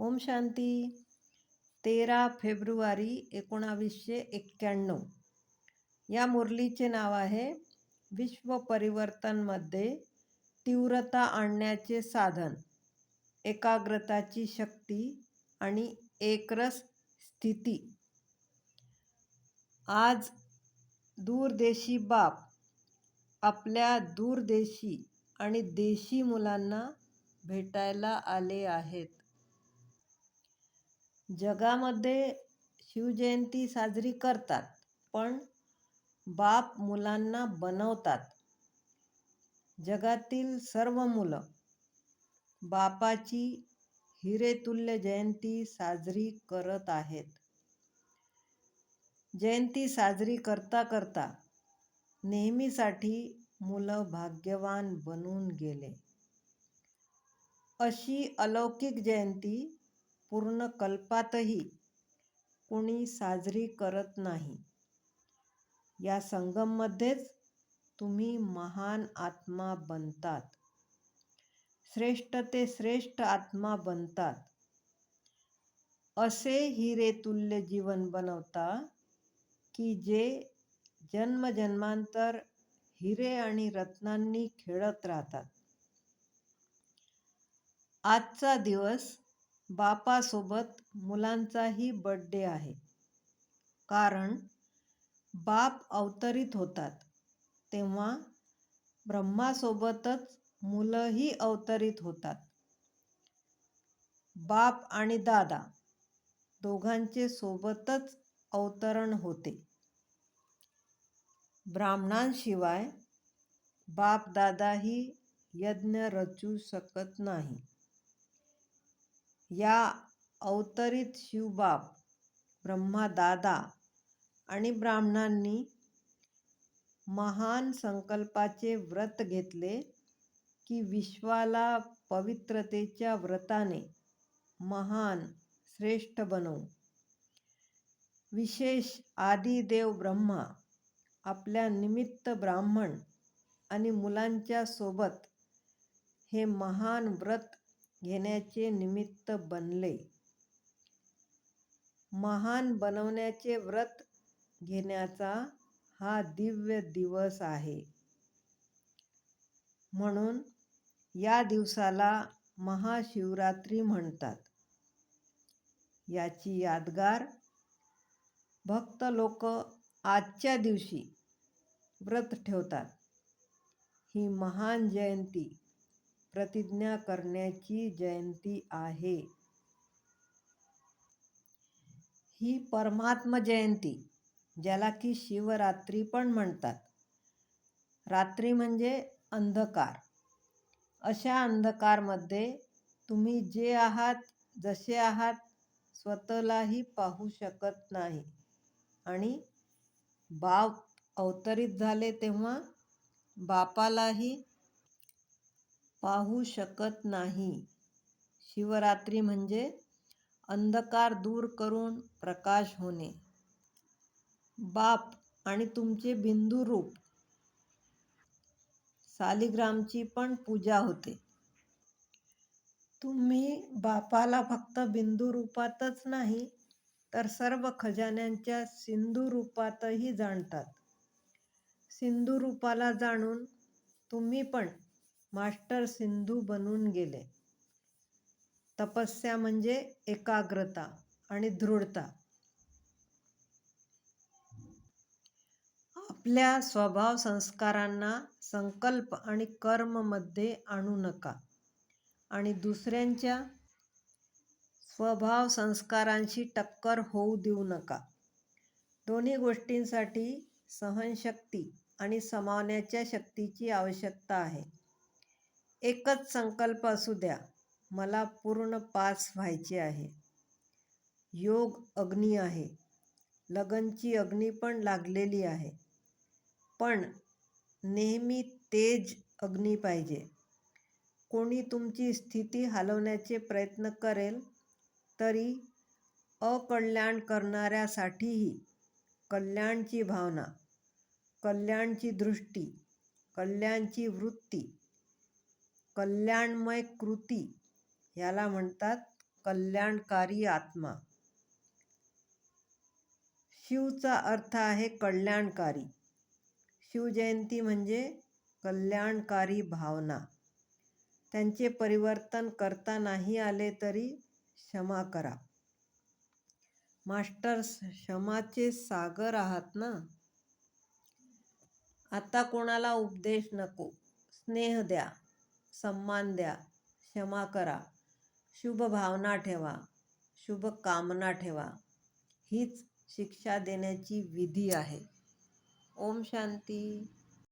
ओम शांती. तेरा फेब्रुवारी एकोणावीसशे एक्क्याण्णव. या मुरलीचे नाव आहे विश्व परिवर्तनमध्ये तीव्रता आणण्याचे साधन. एकाग्रताची शक्ती आणि एकरस स्थिती. आज दूरदेशी बाप आपल्या दूरदेशी आणि देशी मुलांना भेटायला आले आहेत. जगामध्ये शिवजयंती साजरी करतात पण बाप मुलांना बनवतात. जगातील सर्व मुलं बापाची हिरेतुल्य जयंती साजरी करत आहेत. जयंती साजरी करता करता नेहमीसाठी मुलं भाग्यवान बनून गेले. अशी अलौकिक जयंती पूर्ण कल्पातही कोणी साजरी करत नाही. या संगममध्येच तुम्ही महान आत्मा बनतात. श्रेष्ठ ते श्रेष्ठ आत्मा बनतात. असे हिरेतुल्य जीवन बनवता की जे जन्मजन्मांतर हिरे आणि रत्नांनी खेळत राहतात. आजचा दिवस बापासोबत मुलांचाही बड्डे आहे. कारण बाप अवतरित होतात. तेव्हा ब्रह्मासोबतच मुलंही अवतरित होतात. बाप आणि दादा दोघांचे सोबतच अवतरण होते. ब्राह्मणांशिवाय बापदादाही यज्ञ रचू शकत नाही. या अवतरित शिवबाप ब्रह्मादादा आणि ब्राह्मणांनी महान संकल्पाचे व्रत घेतले की विश्वाला पवित्रतेच्या व्रताने महान श्रेष्ठ बनवू. विशेष आदिदेव ब्रह्मा आपल्या निमित्त ब्राह्मण आणि मुलांच्या सोबत हे महान व्रत घेण्याचे निमित्त बनले. महान बनवण्याचे व्रत घेण्याचा हा दिव्य दिवस आहे. म्हणून या दिवसाला महाशिवरात्री म्हणतात. याची यादगार भक्त लोक आजच्या दिवशी व्रत ठेवतात. ही महान जयंती प्रतिज्ञा करण्याची जयंती आहे. ही परमात्म जयंती ज्याला की शिवरात्री पण म्हणतात. रात्री म्हणजे अंधकार. अशा अंधकारमध्ये तुम्ही जे आहात जसे आहात स्वतःलाही पाहू शकत नाही. आणि बाप अवतरित झाले तेव्हा बापालाही पाहू शकत नाही. शिवरात्री म्हणजे अंधकार दूर करून प्रकाश होणे. बाप आणि तुमचे बिंदू रूप. सालिग्रामची पण पूजा होते. तुम्ही बापाला फक्त बिंदू रूपातच नाही तर सर्व खजान्यांच्या सिंधू रूपातही जाणतात. सिंधू रूपाला जाणून तुम्ही पण मास्टर सिंधू बनून गेले. तपस्या म्हणजे एकाग्रता आणि दृढता. आपल्या स्वभाव संस्कारांना संकल्प आणि कर्ममध्ये आणू नका. आणि दुसऱ्यांच्या स्वभाव संस्कारांशी टक्कर होऊ देऊ नका. दोन्ही गोष्टींसाठी सहनशक्ती आणि समावण्याच्या शक्तीची आवश्यकता आहे. एकच संकल्प असू द्या. मला पूर्ण पास व्हायचे आहे. योग अग्नी आहे. लगनची अग्नी पण लागलेली आहे. पण नेहमी तेज अग्नी पाहिजे. कोणी तुमची स्थिती हलवण्याचे प्रयत्न करेल तरी अकल्याण करणाऱ्यासाठीही कल्याणची भावना कल्याणची दृष्टी कल्याणची वृत्ती कल्याणमय कृती याला म्हणतात कल्याणकारी आत्मा. शिवचा अर्थ आहे कल्याणकारी. शिवजयंती म्हणजे कल्याणकारी भावना. त्यांचे परिवर्तन करता नाही आले तरी क्षमा करा. मास्टर क्षमाचे सागर आहात ना? आता कोणाला उपदेश नको? स्नेह द्या. सन्मान द्या. क्षमा करा. शुभ भावना ठेवा. शुभ कामना ठेवा. हीच शिक्षा देण्याची विधी आहे. ओम शांती.